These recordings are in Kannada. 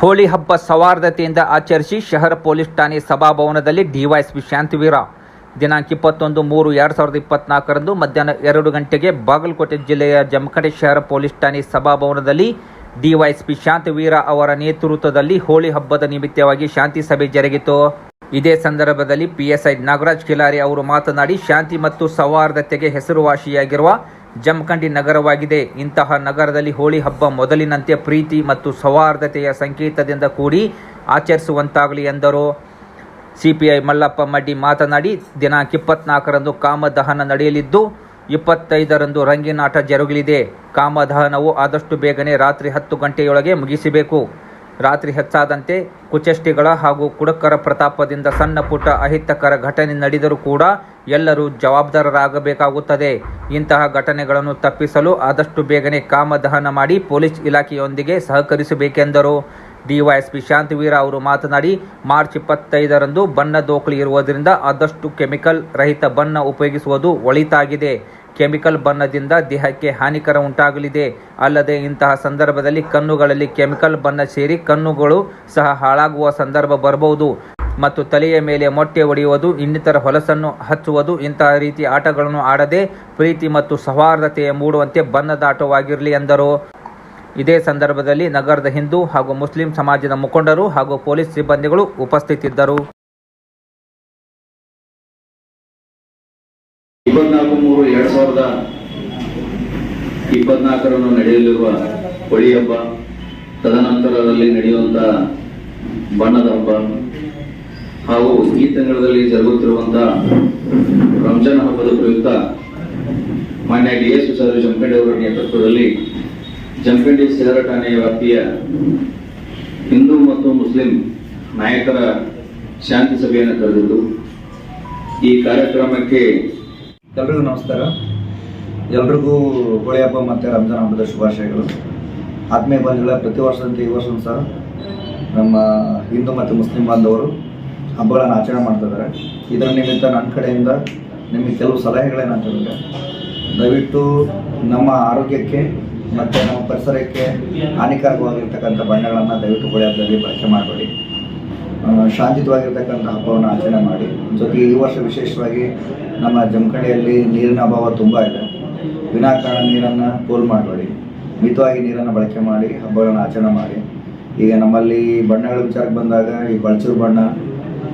ಹೋಳಿ ಹಬ್ಬ ಸೌಹಾರ್ದತೆಯಿಂದ ಆಚರಿಸಿ ಶಹರ ಪೊಲೀಸ್ ಠಾಣೆ ಸಭಾಭವನದಲ್ಲಿ ಡಿವೈಎಸ್ಪಿ ಶಾಂತಿವೀರ. ದಿನಾಂಕ ಇಪ್ಪತ್ತೊಂದು ಮೂರು ಎರಡು ಸಾವಿರದ ಇಪ್ಪತ್ನಾಲ್ಕರಂದು ಮಧ್ಯಾಹ್ನ ಎರಡು ಗಂಟೆಗೆ ಬಾಗಲಕೋಟೆ ಜಿಲ್ಲೆಯ ಜಮಖಂಡೆ ಶಹರ ಪೊಲೀಸ್ ಠಾಣೆ ಸಭಾಭವನದಲ್ಲಿ ಡಿವೈಎಸ್ಪಿ ಶಾಂತಿವೀರ ಅವರ ನೇತೃತ್ವದಲ್ಲಿ ಹೋಳಿ ಹಬ್ಬದ ನಿಮಿತ್ತವಾಗಿ ಶಾಂತಿ ಸಭೆ ಜರುಗಿತು. ಇದೇ ಸಂದರ್ಭದಲ್ಲಿ ಪಿಎಸ್ಐ ನಾಗರಾಜ್ ಕಿಲಾರಿ ಅವರು ಮಾತನಾಡಿ, ಶಾಂತಿ ಮತ್ತು ಸೌಹಾರ್ದತೆಗೆ ಹೆಸರುವಾಸಿಯಾಗಿರುವ ಜಮಖಂಡಿ ನಗರವಾಗಿದೆ. ಇಂತಹ ನಗರದಲ್ಲಿ ಹೋಳಿ ಹಬ್ಬ ಮೊದಲಿನಂತೆ ಪ್ರೀತಿ ಮತ್ತು ಸೌಹಾರ್ದತೆಯ ಸಂಕೇತದಿಂದ ಕೂಡಿ ಆಚರಿಸುವಂತಾಗಲಿ ಎಂದರು. ಸಿಪಿಐ ಮಲ್ಲಪ್ಪ ಮಡ್ಡಿ ಮಾತನಾಡಿ, ದಿನಾಂಕ ಇಪ್ಪತ್ನಾಲ್ಕರಂದು ಕಾಮದಹನ ನಡೆಯಲಿದ್ದು, ಇಪ್ಪತ್ತೈದರಂದು ರಂಗಿನಾಟ ಜರುಗಲಿದೆ. ಕಾಮದಹನವು ಆದಷ್ಟು ಬೇಗನೆ ರಾತ್ರಿ ಹತ್ತು ಗಂಟೆಯೊಳಗೆ ಮುಗಿಸಬೇಕು. ರಾತ್ರಿ ಹೆಚ್ಚಾದಂತೆ ಕುಚಷ್ಟಿಗಳ ಹಾಗೂ ಕುಡುಕರ ಪ್ರತಾಪದಿಂದ ಸಣ್ಣ ಪುಟ್ಟ ಅಹಿತಕರ ಘಟನೆ ನಡೆದರೂ ಕೂಡ ಎಲ್ಲರೂ ಜವಾಬ್ದಾರರಾಗಬೇಕಾಗುತ್ತದೆ. ಇಂತಹ ಘಟನೆಗಳನ್ನು ತಪ್ಪಿಸಲು ಆದಷ್ಟು ಬೇಗನೆ ಕಾಮದಹನ ಮಾಡಿ ಪೊಲೀಸ್ ಇಲಾಖೆಯೊಂದಿಗೆ ಸಹಕರಿಸಬೇಕೆಂದರು. ಡಿವೈಎಸ್ಪಿ ಶಾಂತಿವೀರ ಅವರು ಮಾತನಾಡಿ, ಮಾರ್ಚ್ ಇಪ್ಪತ್ತೈದರಂದು ಬಣ್ಣ ದೋಖಲಿ ಇರುವುದರಿಂದ ಆದಷ್ಟು ಕೆಮಿಕಲ್ ರಹಿತ ಬಣ್ಣ ಉಪಯೋಗಿಸುವುದು ಒಳಿತಾಗಿದೆ. ಕೆಮಿಕಲ್ ಬಣ್ಣದಿಂದ ದೇಹಕ್ಕೆ ಹಾನಿಕರ ಉಂಟಾಗಲಿದೆ. ಅಲ್ಲದೆ ಇಂತಹ ಸಂದರ್ಭದಲ್ಲಿ ಕಣ್ಣುಗಳಲ್ಲಿ ಕೆಮಿಕಲ್ ಬಣ್ಣ ಸೇರಿ ಕಣ್ಣುಗಳು ಸಹ ಹಾಳಾಗುವ ಸಂದರ್ಭ ಬರಬಹುದು. ಮತ್ತು ತಲೆಯ ಮೇಲೆ ಮೊಟ್ಟೆ ಒಡೆಯುವುದು, ಇನ್ನಿತರ ಹೊಲಸನ್ನು ಹಚ್ಚುವುದು, ಇಂತಹ ರೀತಿ ಆಟಗಳನ್ನು ಆಡದೆ ಪ್ರೀತಿ ಮತ್ತು ಸೌಹಾರ್ದತೆ ಮೂಡುವಂತೆ ಬಣ್ಣದ ಆಟವಾಗಿರಲಿ ಎಂದರು. ಇದೇ ಸಂದರ್ಭದಲ್ಲಿ ನಗರದ ಹಿಂದೂ ಹಾಗೂ ಮುಸ್ಲಿಂ ಸಮಾಜದ ಮುಖಂಡರು ಹಾಗೂ ಪೊಲೀಸ್ ಸಿಬ್ಬಂದಿಗಳು ಉಪಸ್ಥಿತಿದ್ದರು. ಇಪ್ಪತ್ನಾಲ್ಕು ಮೂರು, ಎರಡ್ ಸಾವಿರದ ಇಪ್ಪತ್ನಾಲ್ಕರಂದು ನಡೆಯಲಿರುವ ಹೋಳಿ ಹಬ್ಬ, ತದನಂತರದಲ್ಲಿ ನಡೆಯುವಂತ ಬಣ್ಣದ ಹಬ್ಬ. ಹಾಗೂ ಈ ತಿಂಗಳಲ್ಲಿ ಜರುಗುತ್ತಿರುವಂತಹ ರಂಜಾನ್ ಹಬ್ಬದ ಪ್ರಯುಕ್ತ ಮಾನ್ಯ ಡಿ ಎಸ್ ಜಮಖಂಡಿ ಅವರ ನೇತೃತ್ವದಲ್ಲಿ ಜಮಖಂಡಿ ಸೇರ ಠಾಣೆಯ ವ್ಯಾಪ್ತಿಯ ಹಿಂದೂ ಮತ್ತು ಮುಸ್ಲಿಂ ನಾಯಕರ ಶಾಂತಿ ಸಭೆಯನ್ನು ಕರೆದಿದ್ದು, ಈ ಕಾರ್ಯಕ್ರಮಕ್ಕೆ ಎಲ್ರಿಗೂ ನಮಸ್ಕಾರ. ಎಲ್ರಿಗೂ ಹೋಳಿ ಹಬ್ಬ ಮತ್ತು ರಂಜಾನ್ ಹಬ್ಬದ ಶುಭಾಶಯಗಳು. ಆತ್ಮೀಯ ಬಂಧುಗಳ, ಪ್ರತಿ ವರ್ಷದಂತೆ ಈ ವರ್ಷವೂ ಸಹ ನಮ್ಮ ಹಿಂದೂ ಮತ್ತು ಮುಸ್ಲಿಂ ಬಾಂಧವರು ಹಬ್ಬಗಳನ್ನು ಆಚರಣೆ ಮಾಡ್ತಿದ್ದಾರೆ ಇದರ. ನಿಮಿತ್ತ ನನ್ನ ಕಡೆಯಿಂದ ನಿಮಗೆ ಕೆಲವು ಸಲಹೆಗಳೇನಂತಂದರೆ ದಯವಿಟ್ಟು ನಮ್ಮ ಆರೋಗ್ಯಕ್ಕೆ ಮತ್ತು ನಮ್ಮ ಪರಿಸರಕ್ಕೆ ಹಾನಿಕಾರಕವಾಗಿರ್ತಕ್ಕಂಥ ಬಣ್ಣಗಳನ್ನು ದಯವಿಟ್ಟು ಹೋಳಿ ಹಬ್ಬದಲ್ಲಿ ಬಳಕೆ ಮಾಡಬೇಡಿ. ಶಾಂತಿತವಾಗಿರ್ತಕ್ಕಂಥ ಹಬ್ಬವನ್ನು ಆಚರಣೆ ಮಾಡಿ. ಜೊತೆಗೆ ಈ ವರ್ಷ ವಿಶೇಷವಾಗಿ ನಮ್ಮ ಜಮಖಂಡಿಯಲ್ಲಿ ನೀರಿನ ಅಭಾವ ತುಂಬ ಇದೆ. ವಿನಾಕಾರಣ ನೀರನ್ನು ಪೋಲ್ ಮಾಡಬೇಡಿ. ಮಿತವಾಗಿ ನೀರನ್ನು ಬಳಕೆ ಮಾಡಿ ಹಬ್ಬಗಳನ್ನು ಆಚರಣೆ ಮಾಡಿ. ಈಗ ನಮ್ಮಲ್ಲಿ ಬಣ್ಣಗಳ ವಿಚಾರಕ್ಕೆ ಬಂದಾಗ ಈ ಬಳಚೂರು ಬಣ್ಣ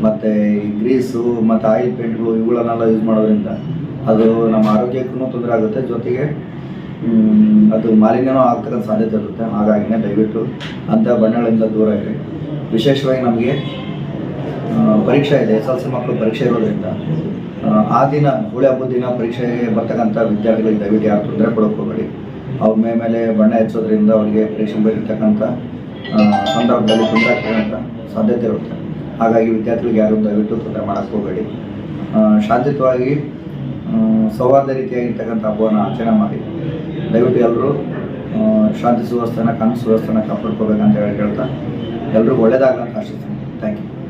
ಮತ್ತು ಈ ಗ್ರೀಸು ಮತ್ತು ಆಯಿಲ್ ಪೇಂಟ್ಗಳು ಇವುಗಳನ್ನೆಲ್ಲ ಯೂಸ್ ಮಾಡೋದ್ರಿಂದ ಅದು ನಮ್ಮ ಆರೋಗ್ಯಕ್ಕೂ ತೊಂದರೆ ಆಗುತ್ತೆ. ಜೊತೆಗೆ ಅದು ಮಾಲಿನ್ಯನೂ ಆಗ್ತಕ್ಕಂಥ ಸಾಧ್ಯತೆ ಇರುತ್ತೆ. ಹಾಗಾಗಿನೇ ದಯವಿಟ್ಟು ಅಂಥ ಬಣ್ಣಗಳಿಂದ ದೂರ ಇರಿ. ವಿಶೇಷವಾಗಿ ನಮಗೆ ಪರೀಕ್ಷೆ ಇದೆ. ಎಸ್ ಎಲ್ ಸಿ ಮಕ್ಕಳು ಪರೀಕ್ಷೆ ಇರೋದ್ರಿಂದ ಆ, ದಿನ ಹೋಳಿ ಹಬ್ಬದ ದಿನ ಪರೀಕ್ಷೆಗೆ ಬರ್ತಕ್ಕಂಥ ವಿದ್ಯಾರ್ಥಿಗಳಿಗೆ ದಯವಿಟ್ಟು ಯಾರು ತೊಂದರೆ ಕೊಡೋಕೆ ಹೋಗಬೇಡಿ. ಅವ್ರ ಮೇಲೆ ಬಣ್ಣ ಹೆಚ್ಚೋದ್ರಿಂದ ಅವರಿಗೆ ಪರೀಕ್ಷೆ ಬರೀತಕ್ಕಂಥ ಸಂದರ್ಭದಲ್ಲಿ ತೊಂದರೆ ಆಗ್ತಕ್ಕಂಥ ಸಾಧ್ಯತೆ ಇರುತ್ತೆ. ಹಾಗಾಗಿ ವಿದ್ಯಾರ್ಥಿಗಳಿಗೆ ಯಾರು ದಯವಿಟ್ಟು ತೊಂದರೆ ಮಾಡಿಸ್ಕೋಬೇಡಿ. ಶಾಂತಿಯುತವಾಗಿ ಸೌಹಾರ್ದ ರೀತಿಯಾಗಿರ್ತಕ್ಕಂಥ ಹಬ್ಬವನ್ನು ಆಚರಣೆ ಮಾಡಿ. ದಯವಿಟ್ಟು ಎಲ್ಲರೂ ಶಾಂತಿ ಸುವ್ಯವಸ್ಥೆನ ಕಾನೂನು ಸುವ್ಯವಸ್ಥೆನ ಕಾಪಾಡ್ಕೋಬೇಕಂತ ಹೇಳಿ ಹೇಳ್ತಾ ಎಲ್ಲರಿಗೂ ಒಳ್ಳೇದಾಗಲ್ಲ ಅಂತ ಆಶಿಸ್ತೀನಿ. Thank you